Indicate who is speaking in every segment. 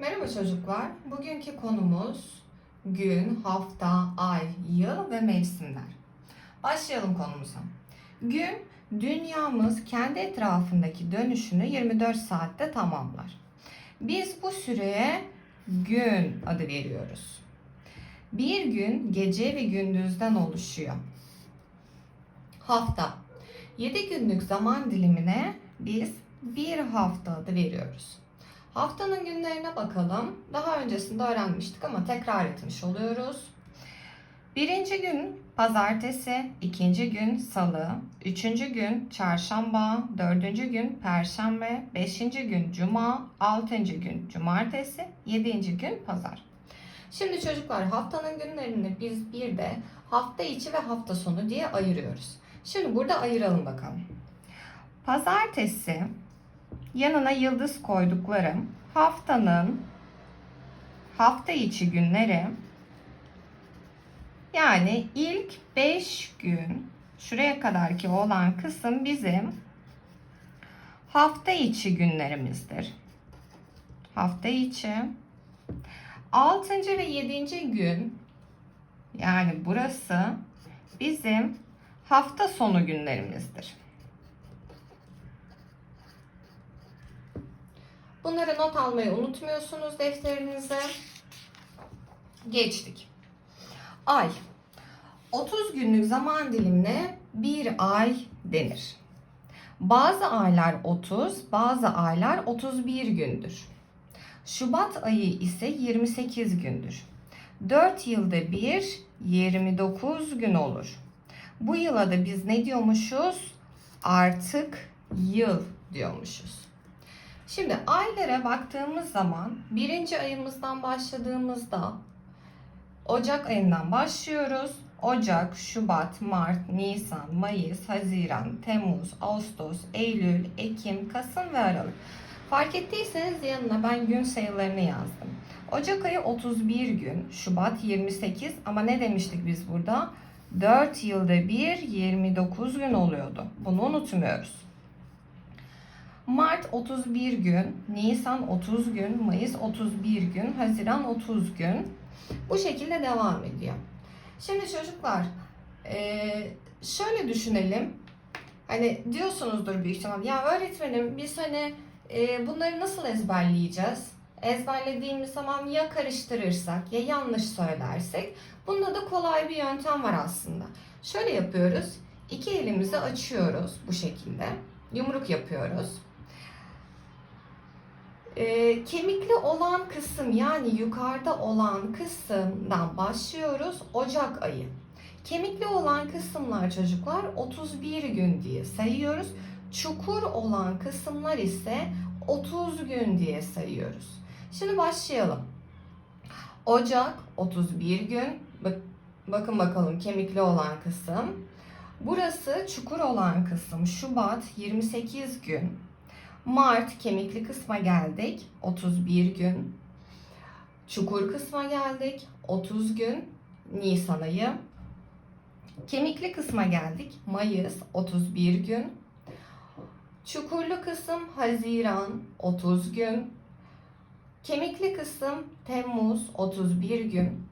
Speaker 1: Merhaba çocuklar. Bugünkü konumuz gün, hafta, ay, yıl ve mevsimler. Başlayalım konumuza. Gün, dünyamız kendi etrafındaki dönüşünü 24 saatte tamamlar. Biz bu süreye gün adı veriyoruz. Bir gün gece ve gündüzden oluşuyor. Hafta. 7 günlük zaman dilimine biz bir hafta adı veriyoruz. Haftanın günlerine bakalım. Daha öncesinde öğrenmiştik ama tekrar etmiş oluyoruz. Birinci gün pazartesi, ikinci gün salı, üçüncü gün çarşamba, dördüncü gün perşembe, beşinci gün cuma, altıncı gün cumartesi, yedinci gün pazar. Şimdi çocuklar haftanın günlerini biz bir de hafta içi ve hafta sonu diye ayırıyoruz. Şimdi burada ayıralım bakalım. Pazartesi yanına yıldız koyduklarım haftanın hafta içi günleri yani ilk 5 gün şuraya kadarki olan kısım bizim hafta içi günlerimizdir. Hafta içi. 6. ve 7. gün yani burası bizim hafta sonu günlerimizdir. Bunları not almayı unutmuyorsunuz defterinize. Geçtik. Ay. 30 günlük zaman dilimine bir ay denir. Bazı aylar 30, bazı aylar 31 gündür. Şubat ayı ise 28 gündür. 4 yılda bir 29 gün olur. Bu yıla da biz ne diyormuşuz? Artık yıl diyormuşuz. Şimdi aylara baktığımız zaman birinci ayımızdan başladığımızda Ocak ayından başlıyoruz. Ocak, Şubat, Mart, Nisan, Mayıs, Haziran, Temmuz, Ağustos, Eylül, Ekim, Kasım ve Aralık. Fark ettiyseniz yanına ben gün sayılarını yazdım. Ocak ayı 31 gün, Şubat 28 ama ne demiştik biz burada? 4 yılda bir 29 gün oluyordu. Bunu unutmuyoruz. Mart 31 gün, Nisan 30 gün, Mayıs 31 gün, Haziran 30 gün. Bu şekilde devam ediyor. Şimdi çocuklar eee, şöyle düşünelim. Hani diyorsunuzdur büyük ihtimal ya öğretmenim biz hani eee, bunları nasıl ezberleyeceğiz? Ezberlediğimiz zaman ya karıştırırsak ya yanlış söylersek bunda da kolay bir yöntem var aslında. Şöyle yapıyoruz. İki elimizi açıyoruz bu şekilde. Yumruk yapıyoruz. Ee, kemikli olan kısım yani yukarıda olan kısımdan başlıyoruz Ocak ayı. Kemikli olan kısımlar çocuklar 31 gün diye sayıyoruz. Çukur olan kısımlar ise 30 gün diye sayıyoruz. Şimdi başlayalım. Ocak 31 gün. Bak, bakın bakalım kemikli olan kısım. Burası çukur olan kısım Şubat 28 gün. Mart kemikli kısma geldik. 31 gün. Çukur kısma geldik. 30 gün. Nisan ayı. Kemikli kısma geldik. Mayıs 31 gün. Çukurlu kısım Haziran 30 gün. Kemikli kısım Temmuz 31 gün.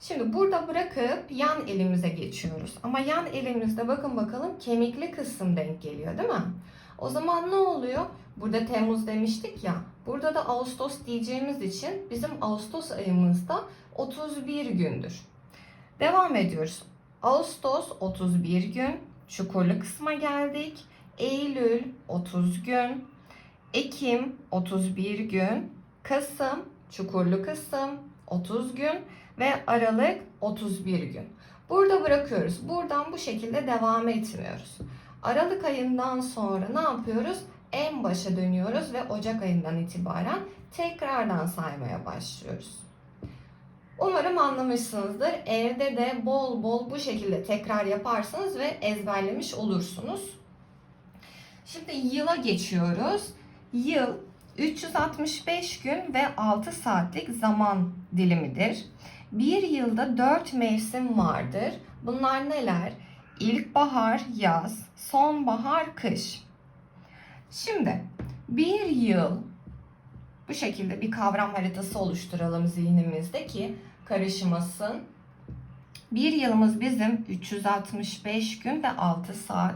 Speaker 1: Şimdi burada bırakıp yan elimize geçiyoruz. Ama yan elimizde bakın bakalım kemikli kısım denk geliyor değil mi? O zaman ne oluyor? Burada Temmuz demiştik ya. Burada da Ağustos diyeceğimiz için bizim Ağustos ayımızda 31 gündür. Devam ediyoruz. Ağustos 31 gün. Çukurlu kısma geldik. Eylül 30 gün. Ekim 31 gün. Kasım çukurlu kısım 30 gün ve Aralık 31 gün. Burada bırakıyoruz. Buradan bu şekilde devam etmiyoruz. Aralık ayından sonra ne yapıyoruz? En başa dönüyoruz ve Ocak ayından itibaren tekrardan saymaya başlıyoruz. Umarım anlamışsınızdır. Evde de bol bol bu şekilde tekrar yaparsınız ve ezberlemiş olursunuz. Şimdi yıla geçiyoruz. Yıl 365 gün ve 6 saatlik zaman dilimidir. Bir yılda 4 mevsim vardır. Bunlar neler? İlkbahar, yaz, sonbahar, kış. Şimdi bir yıl Bu şekilde bir kavram haritası oluşturalım zihnimizde ki karışmasın. Bir yılımız bizim 365 gün ve 6 saat.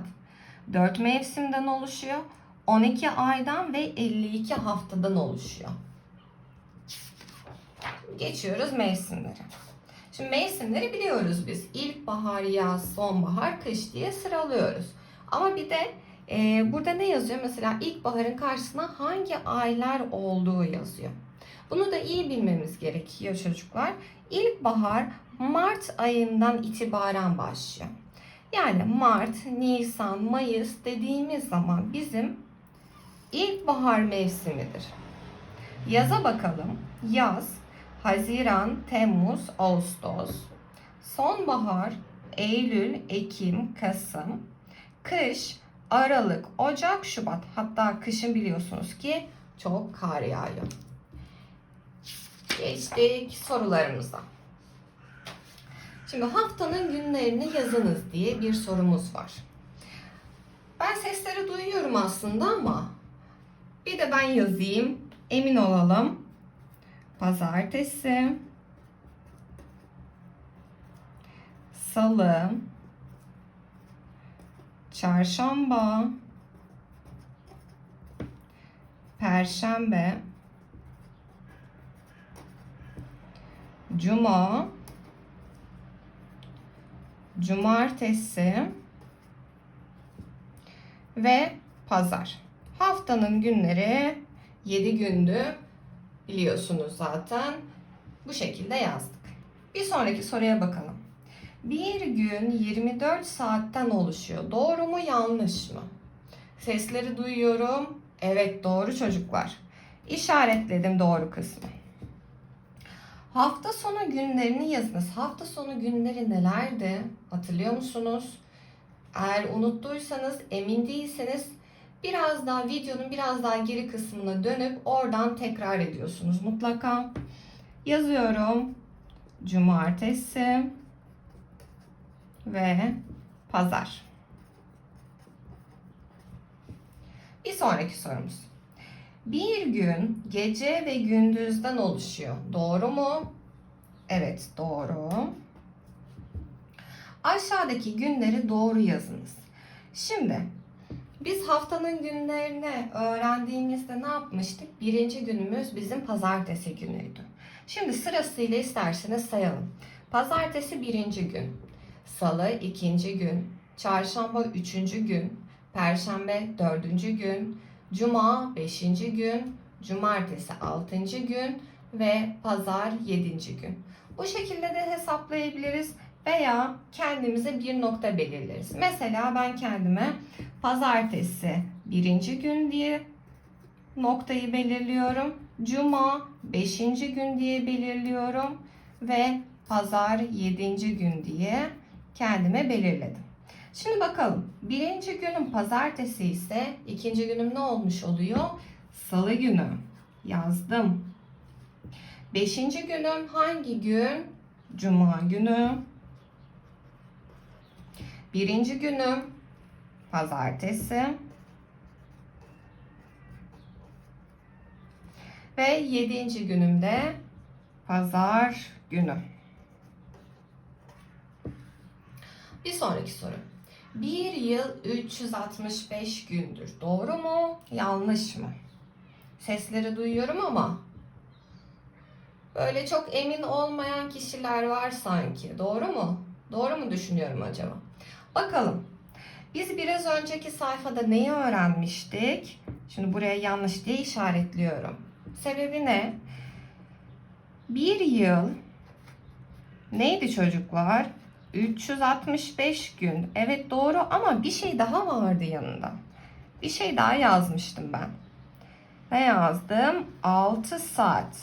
Speaker 1: 4 mevsimden oluşuyor. 12 aydan ve 52 haftadan oluşuyor. Geçiyoruz mevsimlere. Şimdi mevsimleri biliyoruz biz. İlkbahar, yaz, sonbahar, kış diye sıralıyoruz. Ama bir de e, burada ne yazıyor? Mesela ilkbaharın karşısına hangi aylar olduğu yazıyor. Bunu da iyi bilmemiz gerekiyor çocuklar. İlkbahar Mart ayından itibaren başlıyor. Yani Mart, Nisan, Mayıs dediğimiz zaman bizim ilkbahar mevsimidir. Yaza bakalım. Yaz, Haziran, Temmuz, Ağustos. Sonbahar, Eylül, Ekim, Kasım. Kış, Aralık, Ocak, Şubat. Hatta kışın biliyorsunuz ki çok kar yağıyor. Geçtik sorularımıza. Şimdi haftanın günlerini yazınız diye bir sorumuz var. Ben sesleri duyuyorum aslında ama bir de ben yazayım. Emin olalım. Pazartesi, Salı, Çarşamba, Perşembe, Cuma, Cumartesi ve Pazar. Haftanın günleri 7 gündü. Biliyorsunuz zaten. Bu şekilde yazdık. Bir sonraki soruya bakalım. Bir gün 24 saatten oluşuyor. Doğru mu yanlış mı? Sesleri duyuyorum. Evet doğru çocuklar. İşaretledim doğru kısmı. Hafta sonu günlerini yazınız. Hafta sonu günleri nelerdi? Hatırlıyor musunuz? Eğer unuttuysanız, emin değilseniz biraz daha videonun biraz daha geri kısmına dönüp oradan tekrar ediyorsunuz mutlaka. Yazıyorum. Cumartesi ve pazar. Bir sonraki sorumuz. Bir gün gece ve gündüzden oluşuyor. Doğru mu? Evet, doğru. Aşağıdaki günleri doğru yazınız. Şimdi biz haftanın günlerini öğrendiğimizde ne yapmıştık? Birinci günümüz bizim pazartesi günüydü. Şimdi sırasıyla isterseniz sayalım. Pazartesi birinci gün, salı ikinci gün, çarşamba üçüncü gün, perşembe dördüncü gün, cuma beşinci gün, cumartesi altıncı gün ve pazar yedinci gün. Bu şekilde de hesaplayabiliriz veya kendimize bir nokta belirleriz. Mesela ben kendime pazartesi birinci gün diye noktayı belirliyorum. Cuma beşinci gün diye belirliyorum ve pazar yedinci gün diye kendime belirledim. Şimdi bakalım. Birinci günüm pazartesi ise ikinci günüm ne olmuş oluyor? Salı günü. Yazdım. Beşinci günüm hangi gün? Cuma günü. Birinci günüm pazartesi. Ve yedinci günümde pazar günü. Bir sonraki soru. Bir yıl 365 gündür. Doğru mu? Yanlış mı? Sesleri duyuyorum ama böyle çok emin olmayan kişiler var sanki. Doğru mu? Doğru mu düşünüyorum acaba? Bakalım. Biz biraz önceki sayfada neyi öğrenmiştik? Şimdi buraya yanlış diye işaretliyorum. Sebebi ne? Bir yıl neydi çocuklar? 365 gün. Evet doğru ama bir şey daha vardı yanında. Bir şey daha yazmıştım ben. Ne yazdım? 6 saat.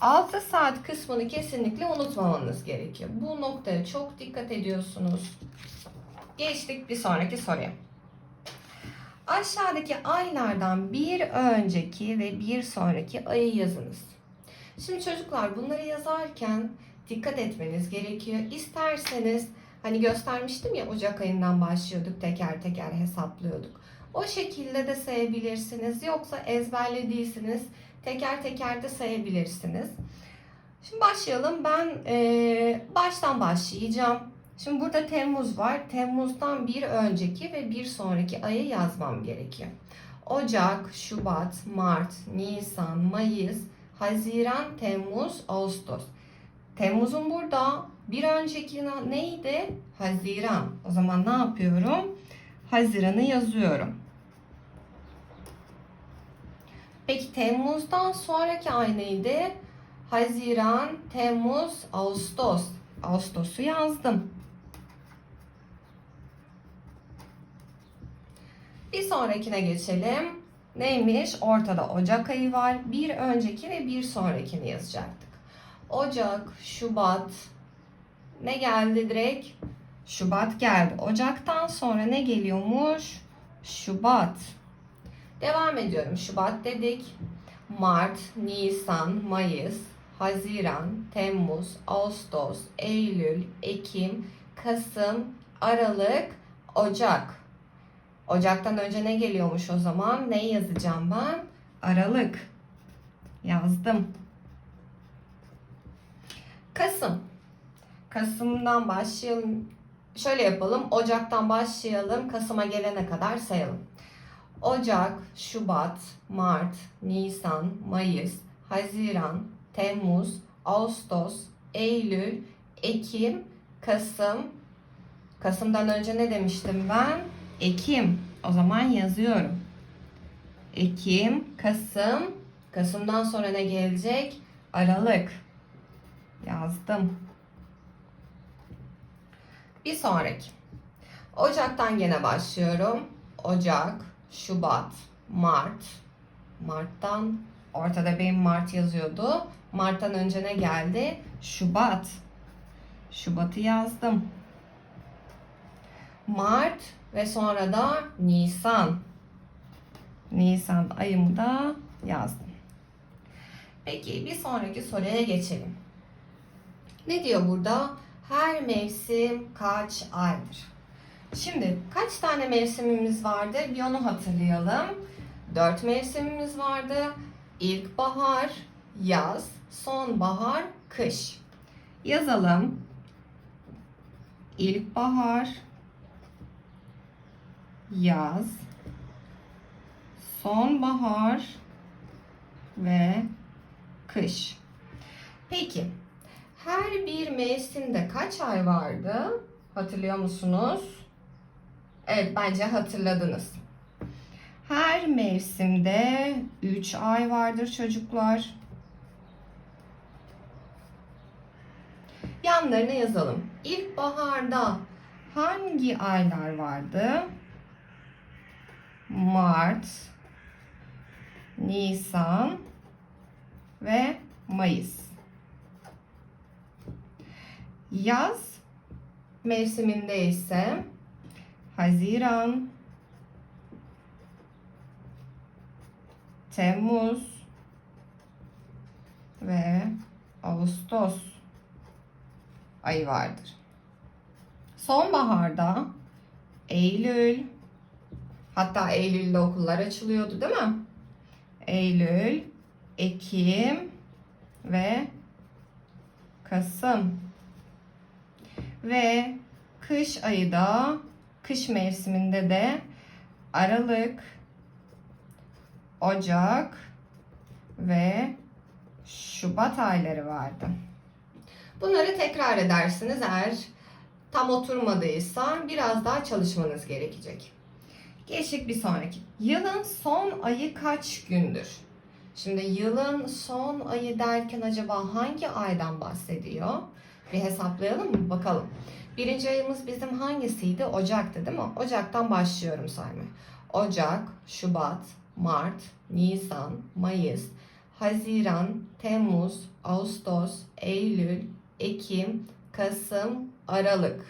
Speaker 1: 6 saat kısmını kesinlikle unutmamanız gerekiyor. Bu noktaya çok dikkat ediyorsunuz. Geçtik bir sonraki soruya. Aşağıdaki aylardan bir önceki ve bir sonraki ayı yazınız. Şimdi çocuklar bunları yazarken dikkat etmeniz gerekiyor. İsterseniz hani göstermiştim ya Ocak ayından başlıyorduk teker teker hesaplıyorduk. O şekilde de sayabilirsiniz. Yoksa ezberlediyseniz Teker teker de sayabilirsiniz. Şimdi başlayalım. Ben e, baştan başlayacağım. Şimdi burada Temmuz var. Temmuz'dan bir önceki ve bir sonraki ayı yazmam gerekiyor. Ocak, Şubat, Mart, Nisan, Mayıs, Haziran, Temmuz, Ağustos. Temmuz'un burada bir önceki neydi? Haziran. O zaman ne yapıyorum? Haziran'ı yazıyorum. Peki Temmuz'dan sonraki ay neydi? Haziran, Temmuz, Ağustos. Ağustos'u yazdım. Bir sonrakine geçelim. Neymiş? Ortada Ocak ayı var. Bir önceki ve bir sonrakini yazacaktık. Ocak, Şubat. Ne geldi direkt? Şubat geldi. Ocaktan sonra ne geliyormuş? Şubat. Devam ediyorum. Şubat dedik. Mart, Nisan, Mayıs, Haziran, Temmuz, Ağustos, Eylül, Ekim, Kasım, Aralık, Ocak. Ocaktan önce ne geliyormuş o zaman? Ne yazacağım ben? Aralık. Yazdım. Kasım. Kasım'dan başlayalım. Şöyle yapalım. Ocaktan başlayalım. Kasım'a gelene kadar sayalım. Ocak, Şubat, Mart, Nisan, Mayıs, Haziran, Temmuz, Ağustos, Eylül, Ekim, Kasım. Kasım'dan önce ne demiştim ben? Ekim. O zaman yazıyorum. Ekim, Kasım. Kasım'dan sonra ne gelecek? Aralık. Yazdım. Bir sonraki. Ocaktan gene başlıyorum. Ocak, Şubat, Mart. Mart'tan ortada benim Mart yazıyordu. Mart'tan önce ne geldi? Şubat. Şubat'ı yazdım. Mart ve sonra da Nisan. Nisan ayımı da yazdım. Peki bir sonraki soruya geçelim. Ne diyor burada? Her mevsim kaç aydır? Şimdi kaç tane mevsimimiz vardı? Bir onu hatırlayalım. Dört mevsimimiz vardı. İlkbahar, yaz, sonbahar, kış. Yazalım. İlkbahar, yaz, sonbahar ve kış. Peki her bir mevsimde kaç ay vardı? Hatırlıyor musunuz? Evet bence hatırladınız. Her mevsimde 3 ay vardır çocuklar. Yanlarına yazalım. İlkbaharda hangi aylar vardı? Mart, Nisan ve Mayıs. Yaz mevsiminde ise Haziran, Temmuz ve Ağustos ayı vardır. Sonbaharda Eylül, hatta Eylül'de okullar açılıyordu değil mi? Eylül, Ekim ve Kasım. Ve kış ayı da kış mevsiminde de Aralık, Ocak ve Şubat ayları vardı. Bunları tekrar edersiniz eğer tam oturmadıysa biraz daha çalışmanız gerekecek. Geçtik bir sonraki. Yılın son ayı kaç gündür? Şimdi yılın son ayı derken acaba hangi aydan bahsediyor? Bir hesaplayalım mı? Bakalım. Birinci ayımız bizim hangisiydi? Ocak'tı değil mi? Ocak'tan başlıyorum saymaya. Ocak, Şubat, Mart, Nisan, Mayıs, Haziran, Temmuz, Ağustos, Eylül, Ekim, Kasım, Aralık.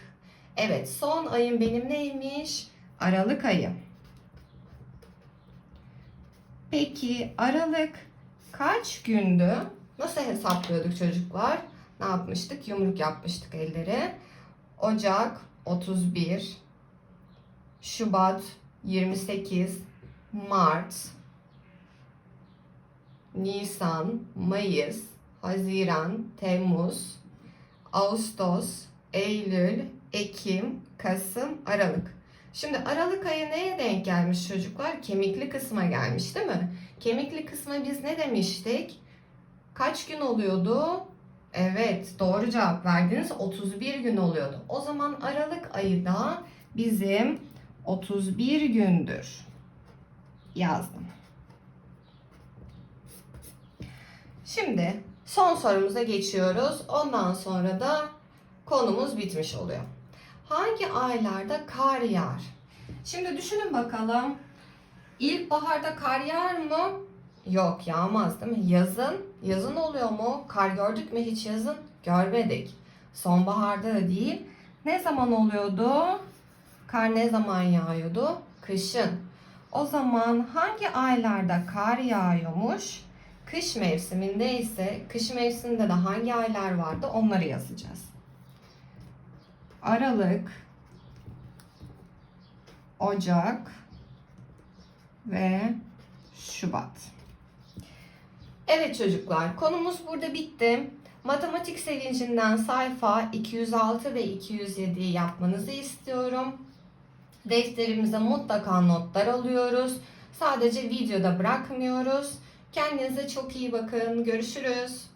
Speaker 1: Evet, son ayım benim neymiş? Aralık ayı. Peki Aralık kaç gündü? Nasıl hesaplıyorduk çocuklar? Ne yapmıştık? Yumruk yapmıştık elleri. Ocak 31, Şubat 28, Mart Nisan, Mayıs, Haziran, Temmuz, Ağustos, Eylül, Ekim, Kasım, Aralık. Şimdi Aralık ayı neye denk gelmiş çocuklar? Kemikli kısma gelmiş değil mi? Kemikli kısma biz ne demiştik? Kaç gün oluyordu? Evet, doğru cevap verdiniz. 31 gün oluyordu. O zaman Aralık ayı da bizim 31 gündür. Yazdım. Şimdi son sorumuza geçiyoruz. Ondan sonra da konumuz bitmiş oluyor. Hangi aylarda kar yağar? Şimdi düşünün bakalım. İlkbaharda kar yağar mı? Yok yağmaz değil mi? Yazın, yazın oluyor mu? Kar gördük mü hiç yazın? Görmedik. Sonbaharda da değil. Ne zaman oluyordu? Kar ne zaman yağıyordu? Kışın. O zaman hangi aylarda kar yağıyormuş? Kış mevsiminde ise kış mevsiminde de hangi aylar vardı onları yazacağız. Aralık, Ocak ve Şubat. Evet çocuklar, konumuz burada bitti. Matematik sevincinden sayfa 206 ve 207'yi yapmanızı istiyorum. Defterimize mutlaka notlar alıyoruz. Sadece videoda bırakmıyoruz. Kendinize çok iyi bakın. Görüşürüz.